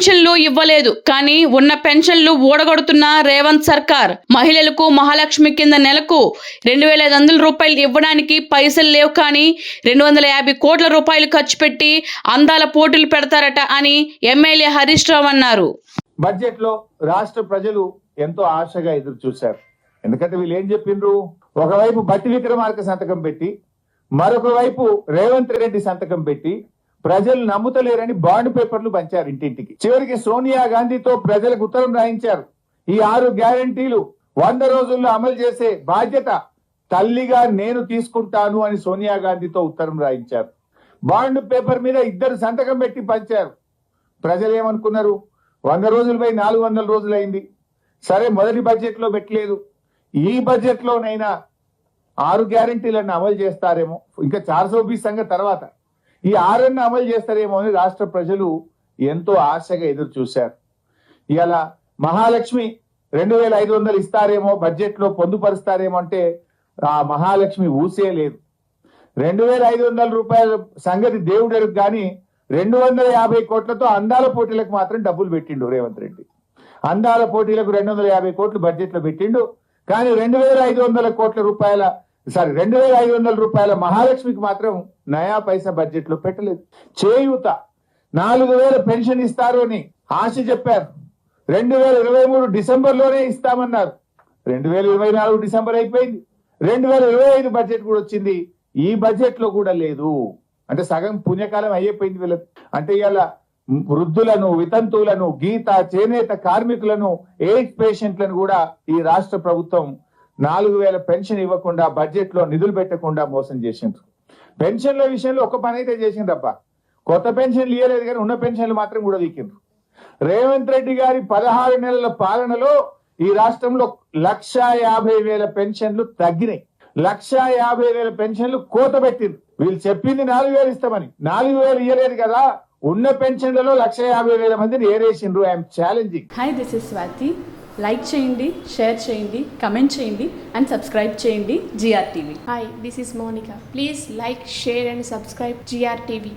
పెన్షన్లు ఇవ్వలేదు. కానీ ఉన్న పెన్షన్లు ఊడగొడుతున్న రేవంత్ సర్కార్ మహిళలకు మహాలక్ష్మి కింద నెలకు రెండు వేల ఐదు వందల రూపాయలు ఇవ్వడానికి పైసలు లేవు కానీ రెండు వందల యాభై కోట్ల రూపాయలు ఖర్చు పెట్టి అందాల పోటీలు పెడతారట అని ఎమ్మెల్యే హరీష్ రావు అన్నారు. బడ్జెట్లో రాష్ట్ర ప్రజలు ఎంతో ఆశగా ఎదురు చూశారు. ఎందుకంటే వీళ్ళు ఏం చెప్పిండ్రు? ఒకవైపు బట్టి విక్రమార్క సంతకం పెట్టి మరొక వైపు రేవంత్ రెడ్డి సంతకం పెట్టి ప్రజలు నమ్ముతలేరని బాండ్ పేపర్లు పంచారు ఇంటింటికి. చివరికి సోనియా గాంధీతో ప్రజలకు ఉత్తరం రాయించారు. ఈ ఆరు గ్యారంటీలు వంద రోజుల్లో అమలు చేసే బాధ్యత తల్లిగా నేను తీసుకుంటాను అని సోనియా గాంధీతో ఉత్తరం రాయించారు. బాండ్ పేపర్ మీద ఇద్దరు సంతకం పెట్టి పంచారు. ప్రజలు ఏమనుకున్నారు వంద రోజులపై నాలుగు వందల రోజులైంది. సరే మొదటి బడ్జెట్లో పెట్టలేదు. ఈ బడ్జెట్ లోనైనా ఆరు గ్యారంటీలను అమలు చేస్తారేమో. ఇంకా చార్ సో సంగతి తర్వాత. ఈ ఆర్ఎన్ఏ అమలు చేస్తారేమో అని రాష్ట్ర ప్రజలు ఎంతో ఆశగా ఎదురు చూశారు. ఇవాళ మహాలక్ష్మి రెండు వేల ఐదు వందలు ఇస్తారేమో బడ్జెట్లో పొందుపరుస్తారేమో అంటే ఆ మహాలక్ష్మి ఊసే లేదు. రెండు వేల ఐదు వందల రూపాయల సంగతి దేవుడెరుగు కానీ రెండు వందల యాభై కోట్లతో అందాల పోటీలకు మాత్రం డబ్బులు పెట్టిండు రేవంత్ రెడ్డి. అందాల పోటీలకు రెండు వందల యాభై కోట్లు బడ్జెట్లో పెట్టిండు. కానీ రెండు వేల ఐదు వందల కోట్ల రూపాయల సారీ రెండు వేల ఐదు వందల రూపాయల మహాలక్ష్మికి మాత్రం నయా పైసా బడ్జెట్లో పెట్టలేదు. చేయూత. నాలుగు వేల పెన్షన్ ఇస్తారు అని ఆశ చెప్పారు. రెండు వేల ఇరవై మూడు డిసెంబర్లోనే ఇస్తామన్నారు. రెండు వేల ఇరవై నాలుగు డిసెంబర్ అయిపోయింది. రెండు వేల ఇరవై ఐదు బడ్జెట్ కూడా వచ్చింది. ఈ బడ్జెట్లో కూడా లేదు. అంటే సగం పుణ్యకాలం అయిపోయింది వీళ్ళకి. అంటే ఇవాళ వృద్ధులను వితంతువులను గీత చేనేత కార్మికులను ఎయిడ్స్ పేషెంట్లను కూడా ఈ రాష్ట్ర ప్రభుత్వం నాలుగు వేల పెన్షన్ ఇవ్వకుండా బడ్జెట్లో నిధులు పెట్టకుండా మోసం చేసిండ్రు. పెన్షన్ల విషయంలో ఒక పని అయితే చేసిండ్రప్ప కొత్త పెన్షన్లు ఇవ్వలేదు కానీ ఉన్న పెన్షన్లు మాత్రం కూడా వీకిండ్రు రేవంత్ రెడ్డి గారి పదహారు నెలల పాలనలో ఈ రాష్ట్రంలో లక్ష యాభై వేల పెన్షన్లు తగ్గినాయి. లక్ష యాభై వేల పెన్షన్లు కోత పెట్టింది వీళ్ళు చెప్పింది నాలుగు వేలు ఇస్తామని. నాలుగు వేలు ఇవ్వలేదు కదా ఉన్న పెన్షన్లలో లక్ష యాభై వేల మందిని ఏరేసిండ్రు. I'm challenging. Hi this is Swathi like చేయండి షేర్ చేయండి కమెంట్ చేయండి అండ్ సబ్స్క్రైబ్ చేయండి G R TV hi this is Monika please like share and subscribe G R TV